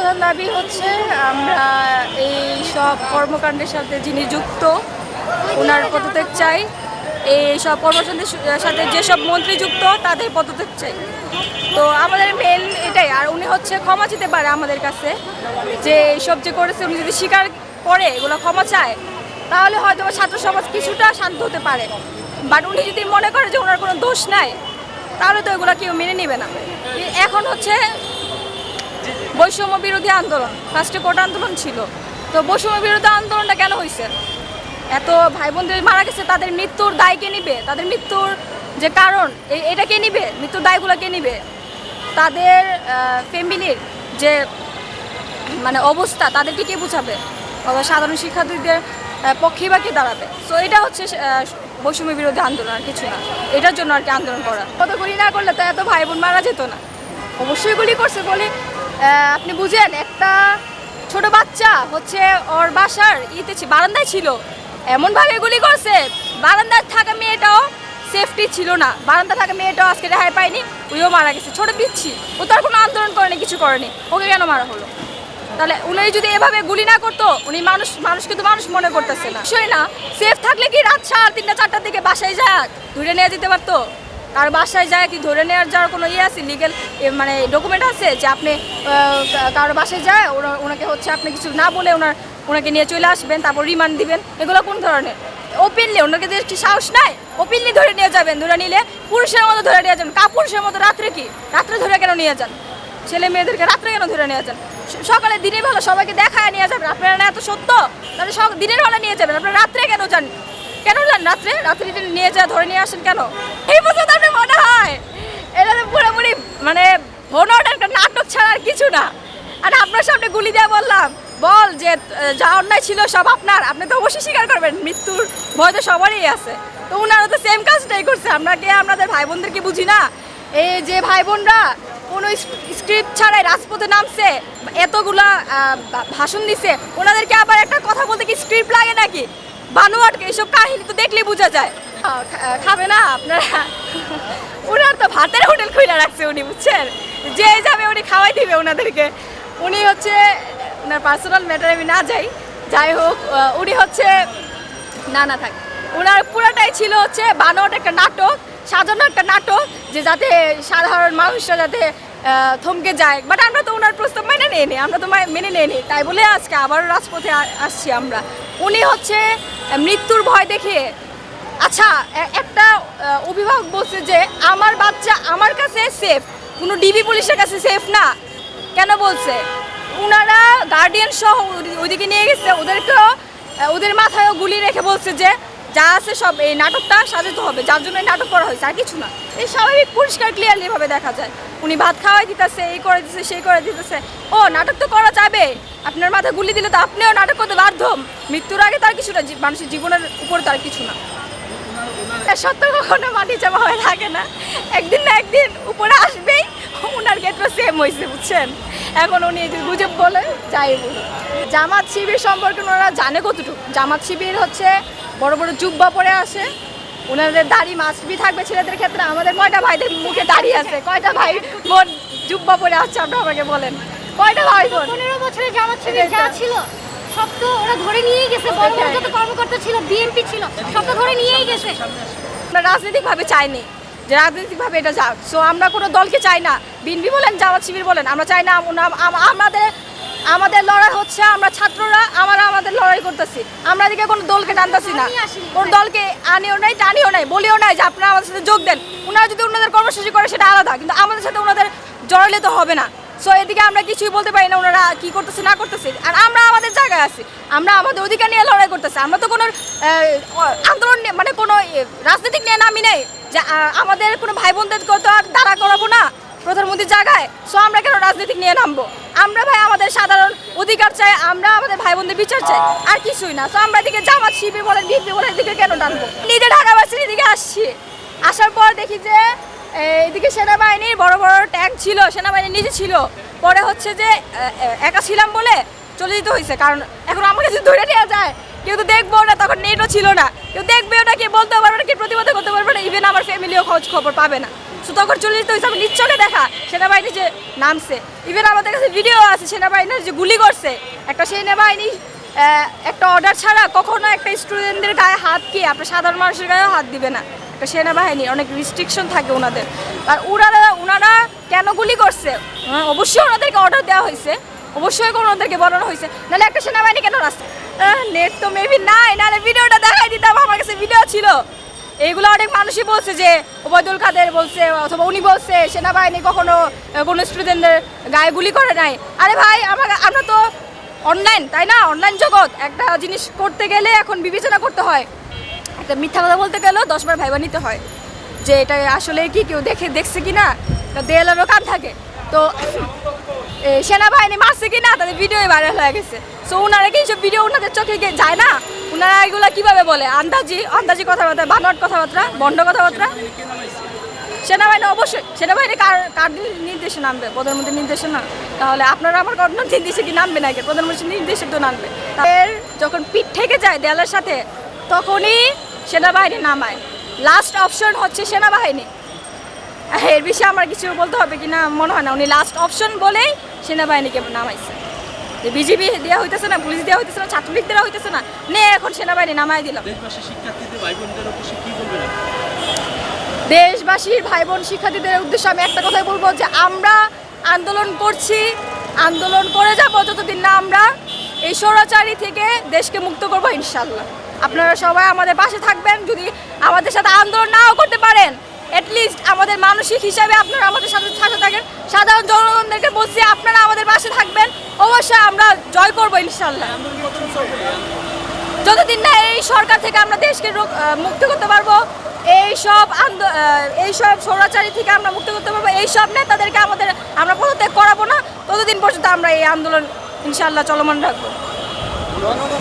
প্রধান দাবি হচ্ছে আমরা এই সব কর্মকাণ্ডের সাথে যিনি যুক্ত, ওনার পদত্যাগ চাই। এই সব কর্মকাণ্ডের সাথে যেসব মন্ত্রী যুক্ত, তাদের পদত্যাগ চাই। তো আমাদের মেন এটাই, আর উনি হচ্ছে ক্ষমা চেতে পারে আমাদের কাছে। যে এইসব যে করেছে, উনি যদি স্বীকার করে এগুলো ক্ষমা চায়, তাহলে হয়তো ছাত্র সমাজ কিছুটা শান্ত হতে পারে। বাট উনি যদি মনে করে যে ওনার কোনো দোষ নাই, তাহলে তো এগুলো কেউ মেনে নেবে না। এখন হচ্ছে বৈষম্য বিরোধী আন্দোলন। ফার্স্টে কোট আন্দোলন ছিল? তো বৈষম্য বিরোধী আন্দোলনটা কেন হয়েছে এত ভাই বোনদের মারা গেছে, তাদের মৃত্যুর দায় কে নিবে? তাদের মৃত্যুর যে কারণ এটা কে নিবে? মৃত্যুর দায়গুলো কে নিবে? তাদের ফ্যামিলির যে মানে অবস্থা, তাদেরকে কে বুঝাবে? সাধারণ শিক্ষার্থীদের পক্ষে বা কে দাঁড়াবে? সো এটা হচ্ছে বৈষম্য বিরোধী আন্দোলন, আর কিছু না। এটার জন্য আর কি আন্দোলন করা। কত গুলি না করলে তো এত ভাই বোন মারা যেত না। অবশ্যই গুলি করছে বলে আপনি বুঝেন, একটা ছোট বাচ্চা হচ্ছে ওর বাসার ইতে বারান্দায় ছিল। এমনভাবে গুলি করছে, বারান্দায় থাকা মেয়েটাও সেফটি ছিল না। বারান্দা থাকা মেয়েটাও আজকে রেহাই পায়নি ওইও মারা গেছে। ছোট পিচ্ছি, ও তো আর কোনো আন্দোলন করেনি, কিছু করেনি। ওকে কেন মারা হলো? তাহলে উনি যদি এভাবে গুলি না করতো, উনি মানুষ মানুষ কিন্তু মানুষ মনে করতেছে না। না সেফ থাকলে কি রাত সাড়ে তিনটা, চারটার দিকে বাসায় যাক, ধরে নিয়ে যেতে পারতো? কার বাসায় যায় কি ধরে নেওয়ার যাওয়ার কোনো ইয়ে আছে? লিগেল মানে ডকুমেন্ট আছে যে আপনি আহ, কারও বাসায় যায় ওনাকে হচ্ছে আপনি কিছু না বলে ওনার ওনাকে নিয়ে চলে আসবেন তারপর রিমান্ড দিবেন। এগুলো কোন ধরনের? ওপেনলি ওনাকে যে একটি সাহস নাই? ওপেনলি ধরে নিয়ে যাবেন ধরে নিলে পুরুষের মতো ধরে নিয়ে যাবেন। কাপুরুষের মতো রাত্রে কি? রাত্রে ধরে কেন নিয়ে যান? ছেলে মেয়েদেরকে রাত্রে কেন ধরে নিয়ে যান? সকালে দিনের বেলা সবাইকে দেখায় নিয়ে যাবেন। আপনারা না এত সত্য? তাহলে সব দিনের বেলা নিয়ে যাবেন। আপনারা রাত্রে কেন যান? কেন যান রাত্রে? রাত্রে নিয়ে যা ধরে নিয়ে আসেন কেন? এই পর্যন্ত আপনার মনে হয় এটা তো পুরোপুরি মানে ভোনটা একটা নাটক ছাড়া আর কিছু না। আর আপনার সামনে গুলি দিয়ে বললাম, বল যে যা অন্যায় ছিল সব আপনার। আপনি তো অবশ্যই স্বীকার করবেন, মৃত্যুর ভয় তো সবারই আছে। তো ওনারা তো সেম কাজটাই করছে, আমরা কে আপনাদের ভাই বোনদেরকে বুঝি না? এই যে ভাই বোনরা কোনো স্ক্রিপ্ট ছাড়াই রাজপথে নামছে, এতগুলা ভাষণ দিছে ওনাদেরকে আবার একটা কথা বলতে কি স্ক্রিপ্ট লাগে নাকি? বানোয়াট এইসব কাহিনী তো দেখলেই বোঝা যায়। খাবে না আপনারা? ওনার তো ভাতের হোটেল খুলে রাখছে উনি বুঝছেন? যে যাবে উনি খাওয়াই দিবে ওনাদেরকে উনি হচ্ছে ওনার পার্সোনাল ম্যাটারে আমি না যাই যাই হোক উনি হচ্ছে না না থাক। ওনার পুরোটাই ছিল হচ্ছে বানোয়াট একটা নাটক সাজানো একটা নাটক যে যাতে সাধারণ মানুষরা যাতে থমকে যায়। বাট আমরা তো ওনার প্রস্তাব মেনে নিইনি আমরা তো মেনে নিইনি। তাই বলে আজকে আবারও রাজপথে আসছি আমরা। উনি হচ্ছে মৃত্যুর ভয় দেখিয়ে আচ্ছা এ- একটা আহ, অভিভাবক বলছে যে, আমার বাচ্চা আমার কাছে সেফ কোনো ডিবি পুলিশের কাছে সেফ না। কেন বলছে? ওনারা গার্ডিয়ান সহ ওই- ওইদিকে নিয়ে গেছে। ওদেরকেও ওদের মাথায়ও গুলি রেখে বলছে যে, যা আছে সব এই নাটকটা সাজাতে হবে। যার জন্য নাটক করা হয়েছে। আর কিছু না। এই স্বাভাবিক পরিষ্কার ক্লিয়ারলি ভাবে দেখা যায়। উনি ভাত খাওয়াই দিতেছে, এই করে দিতেছে, সেই করে দিতেছে। ও, নাটক তো করা যাবে। আপনার মাথায় গুলি দিলে তো আপনিও নাটক করতে বাধ্য মৃত্যুর আগে তার কিছু না মানুষের জীবনের উপরে তার কিছু না। তার সত্য কখনো মাটি চাপা হয়ে থাকে না। একদিন না একদিন উপরে আসবেই ওনার ক্ষেত্রে সেম হয়েছে বুঝছেন? এখন উনি যদি গুজব বলে যাই বলুন। জামাত শিবির সম্পর্কে ওনারা জানে কতটুকু। জামাত শিবির হচ্ছে বড় বড় জুব্বা পরে আসে। ওনাদের দাড়ি মাছবি থাকবে ছেলেদের ক্ষেত্রে। আমাদের কয়টা ভাইদের মুখে দাঁড়িয়ে আছে? কয়টা ভাই বোন জুব্বা পরে আসছে আপনি আমাকে বলেন। কয়টা ভাই বোন? পনেরো বছরে জামাত শিবির যা ছিল। সব তো ওরা ধরে নিয়েই গেছে বড় বড় যত কর্মকর্তা ছিল বিএনপি ছিল সব তো ধরে নিয়েই গেছে। আমরা রাজনৈতিকভাবে চাইনি। যে রাজনৈতিকভাবে এটা যাক সো আমরা কোনো দলকে চাই না। বিএনপি বলেন জামাত শিবির বলেন আমরা চাই না আমাদের আমাদের লড়াই হচ্ছে আমরা ছাত্ররা আমরা আমাদের লড়াই করতেছি। আমরা এদিকে কোনো দলকে টানতেছি না। কোন দলকে আনিও নাই টানিও নাই বলিও নাই যে আপনারা আমাদের সাথে যোগ দেন। ওনারা যদি ওনাদের কর্মসূচি করে সেটা আলাদা। কিন্তু আমাদের সাথে ওনাদের জড়ালে তো হবে না। সো এদিকে আমরা কিছুই বলতে পারি না ওনারা কি করতেছে, না করতেছে। আর আমরা আমাদের জায়গায় আছি। আমরা আমাদের অধিকার নিয়ে লড়াই করতেছি। আমরা তো কোনো আন্দোলন মানে কোনো রাজনৈতিক নিয়ে নামি নেই যে আমাদের কোনো ভাই বোনদের তো আর দাঁড়া করাবো না প্রধানমন্ত্রীর জায়গায়। সো আমরা কেন রাজনৈতিক নিয়ে নামবো? আমরা ভাই আমাদের সাধারণ অধিকার চাই, আমরা আমাদের ভাই বোনদের বিচার চাই, আর কিছুই না। তো আমরা এদিকে জামাত শিবির বলেন, বিএনপি বলেন, এদিকে কেন টানবো নিজে ঢাকা বাসের এদিকে আসছি। এদিকে সেনাবাহিনীর বড় বড় ট্যাঙ্ক ছিল, সেনাবাহিনী নিজে ছিল। পরে হচ্ছে যে একা ছিলাম বলে চলে যেতে হয়েছে। কারণ এখন আমাকে যদি ধরে নেওয়া যায়, কেউ তো দেখব না, তখন নেটও ছিল না। কেউ দেখবেও না, কেউ বলতেও পারবে না, কেউ প্রতিবাদ করতে পারবে না। ইভেন আমার ফ্যামিলিও খোঁজ খবর পাবে না। সো তখন চলে যেতে হয়েছে হিসাবে নিচ্চকে দেখা সেনাবাহিনী যে নামছে। ইভেন আমাদের কাছে ভিডিও আছে, সেনাবাহিনীর যে গুলি করছে। একটা সেনাবাহিনী একটা অর্ডার ছাড়া কখনো একটা স্টুডেন্টদের গায়ে হাত কি? আপনার সাধারণ মানুষের গায়েও হাত দিবে না। সেনাবাহিনী অনেক রিস্ট্রিকশন থাকে ওনাদের। আর ওনারা ওনারা কেন গুলি করছে? হ্যাঁ, অবশ্যই ওনাদেরকে অর্ডার দেওয়া হয়েছে। অবশ্যই কোনো ওনাদেরকে বলানো হয়েছে। নাহলে একটা সেনাবাহিনী কেন রাস্তা নেট তো মেবি নাই নাহলে ভিডিওটা দেখাই দিতাম আমার কাছে ভিডিও ছিল। এইগুলো অনেক মানুষই বলছে যে ওবায়দুল কাদের বলছে অথবা উনি বলছে সেনাবাহিনী কখনো কোনো স্টুডেন্টদের গায়ে গুলি করে নাই। আরে ভাই আমার আমরা তো অনলাইন তাই না? অনলাইন জগৎ। একটা জিনিস করতে গেলে এখন বিবেচনা করতে হয়। একটা মিথ্যা কথা বলতে গেলেও দশবার ভাইবা নিতে হয়। যে এটা আসলে কি, কেউ দেখে, দেখছে কি না? তা দেয়ালেরও কান থাকে। তো সেনাবাহিনী মারছে কি না, তাদের ভিডিও ভাইরাল হয়ে গেছে। সো ওনারা কি সব ভিডিও ওনাদের চোখে যায় না? ওনারা এগুলো কীভাবে বলে? আন্দাজি আন্দাজি কথাবার্তা, বানোয়াট কথাবার্তা, বন্ড কথাবার্তা? সেনাবাহিনী অবশ্যই, সেনাবাহিনী কার কার নির্দেশে নামবে? প্রধানমন্ত্রীর নির্দেশে না। তাহলে আপনারা আমার কোনো নির্দেশে কি নামবে নাকি? প্রধানমন্ত্রীর নির্দেশে তো নামবে। তাদের যখন পিঠ থেকে যায় দেয়ালের সাথে তখনই সেনাবাহিনী নামায়। লাস্ট অপশন হচ্ছে সেনাবাহিনী। এর বিষয়ে আমার কিছু বলতে হবে কি না মনে হয় না। উনি লাস্ট অপশন বলেই সেনাবাহিনীকে নামাইছে। যে বিজিবি দেওয়া হইতেছে না পুলিশ দেওয়া হইতেছে না ছাত্রলীগ দেওয়া হইতেছে না নে এখন সেনাবাহিনী নামাই দিলাম দেশবাসী ভাই বোন শিক্ষার্থীদের উদ্দেশ্যে আমি একটা কথাই বলব যে আমরা আন্দোলন করছি আন্দোলন করে যাব যতদিন না আমরা এই স্বৈরাচারী থেকে দেশকে মুক্ত করব ইনশাল্লাহ। আপনারা সবাই আমাদের পাশে থাকবেন, যদি আমাদের সাথে আন্দোলন নাও করতে পারেন লিস্ট আমাদের মানসিক হিসাবে আপনারা আমাদের সাথে সাথে থাকেন। সাধারণ জনগণদেরকে বলছি, আপনারা আমাদের পাশে থাকবেন। অবশ্যই আমরা জয় করব ইনশাল্লাহ। যতদিন না এই সরকার থেকে আমরা দেশকে মুক্ত করতে পারব, এই সব এই সব স্বৈরাচারী থেকে আমরা মুক্ত করতে পারব, এই সব নেতাদেরকে আমাদের, আমরা পদত্যাগ করাবো না। ততদিন পর্যন্ত আমরা এই আন্দোলন ইনশাল্লাহ চলমান রাখব।